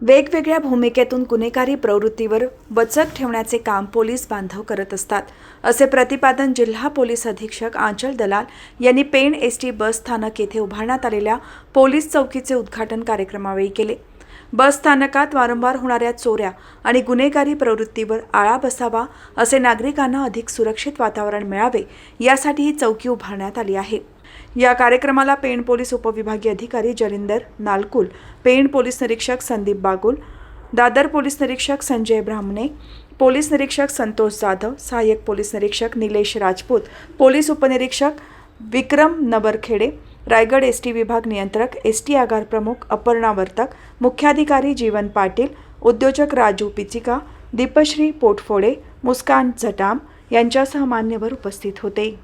वेगवेगळ्या भूमिकेतून गुन्हेगारी प्रवृत्तीवर वचक ठेवण्याचे काम पोलीस बांधव करत असतात असे प्रतिपादन जिल्हा पोलीस अधीक्षक आंचल दलाल यांनी पेण एस टी बस स्थानक येथे उभारण्यात आलेल्या पोलीस चौकीचे उद्घाटन कार्यक्रमावेळी केले. बस स्थानकात वारंवार होणाऱ्या चोऱ्या आणि गुन्हेगारी प्रवृत्तीवर आळा बसावा असे नागरिकांना अधिक सुरक्षित वातावरण मिळावे यासाठी ही चौकी उभारण्यात आली आहे. या कार्यक्रमाला पेण पोलीस उपविभागीय अधिकारी जलिंदर नालकुल पेण पोलीस निरीक्षक संदीप बागुल दादर पोलीस निरीक्षक संजय ब्राह्मणे पोलीस निरीक्षक संतोष जाधव सहाय्यक पोलीस निरीक्षक निलेश राजपूत पोलीस उपनिरीक्षक विक्रम नबरखेडे रायगड एस टी विभाग नियंत्रक एस टी आगार प्रमुख अपर्णा वर्तक मुख्याधिकारी जीवन पाटील उद्योजक राजू पिचिका दीपश्री पोटफोडे मुस्कान झटाम यांच्यासह मान्यवर उपस्थित होते.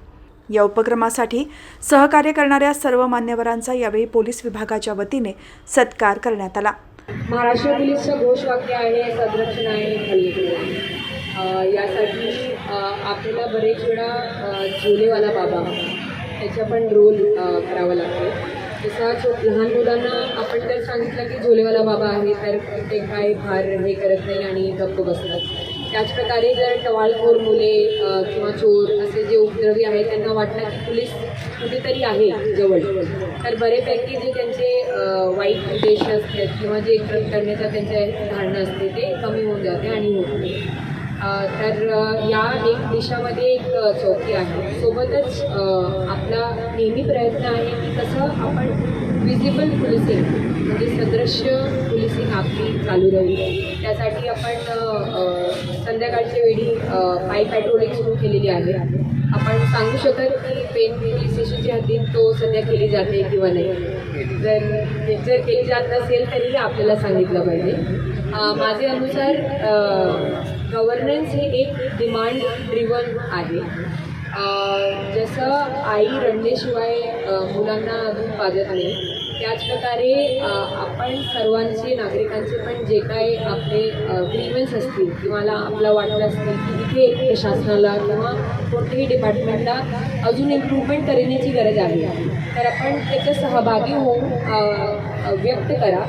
या उपक्रमासाठी सहकार्य करणाऱ्या सर्व मान्यवरांचा यावेळी पोलीस विभागाच्या वतीने सत्कार करण्यात आला. महाराष्ट्र पोलीसचं घोषवाक्य आहे संरक्षण आहे हल्लेखोर यासाठी आपल्याला बरेच वेळा झोलेवाला बाबा त्याचा पण रोल करावा लागतो. जसा लहान मुलांना आपण जर सांगितलं की झोलेवाला बाबा आहे तर ते काय फार हे करत नाही आणि गप्प बसतात. त्याचप्रकारे जर टवाळखोर मुले किंवा चोर असे जे उपद्रवी आहेत त्यांना वाटलं की पोलीस कुठेतरी आहे जवळ. तर बरेपैकी जे त्यांचे वाईट उद्देश असतात किंवा जे करण्याचा त्यांच्या धारणा असते ते कमी होऊन जाते आणि होत नाही. तर या एक देशामध्ये एक चौकी आहे. सोबतच आपला नेहमी प्रयत्न आहे की कसं आपण विजिबल पोलिसिंग म्हणजे सदृश्य पोलिसिंग आपली चालू राहील. त्यासाठी आपण संध्याकाळच्या वेळी पाय पॅट्रोलिंग सुरू केलेली आहे. आपण सांगू शकाल की पेन पोलीस स्टेशनच्या हद्दीत तो सध्या केली जाते किंवा नाही. जर जर केली जात नसेल तरीही आपल्याला सांगितलं पाहिजे. माझे अनुसार गव्हर्नन्स हे एक डिमांड ड्रिवन आहे. जसं आई रडण्याशिवाय मुलांना दूध पाजत नाही. त्याचप्रकारे आपण सर्वांचे नागरिकांचे पण जे काय आपले ग्रीवन्स असतील किंवा आपला वाटलं असतील की इथे प्रशासनाला किंवा कोणत्याही डिपार्टमेंटला अजून इम्प्रूव्हमेंट करण्याची गरज आहे. तर आपण त्याच्या सहभागी होऊन व्यक्त करा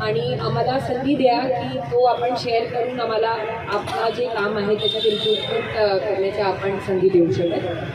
आणि आम्हाला संधी द्या की तो आपण शेअर करून आम्हाला आपला जे काम आहे त्याच्यात इम्प्रूव्हमेंट करण्याची आपण संधी देऊ शकत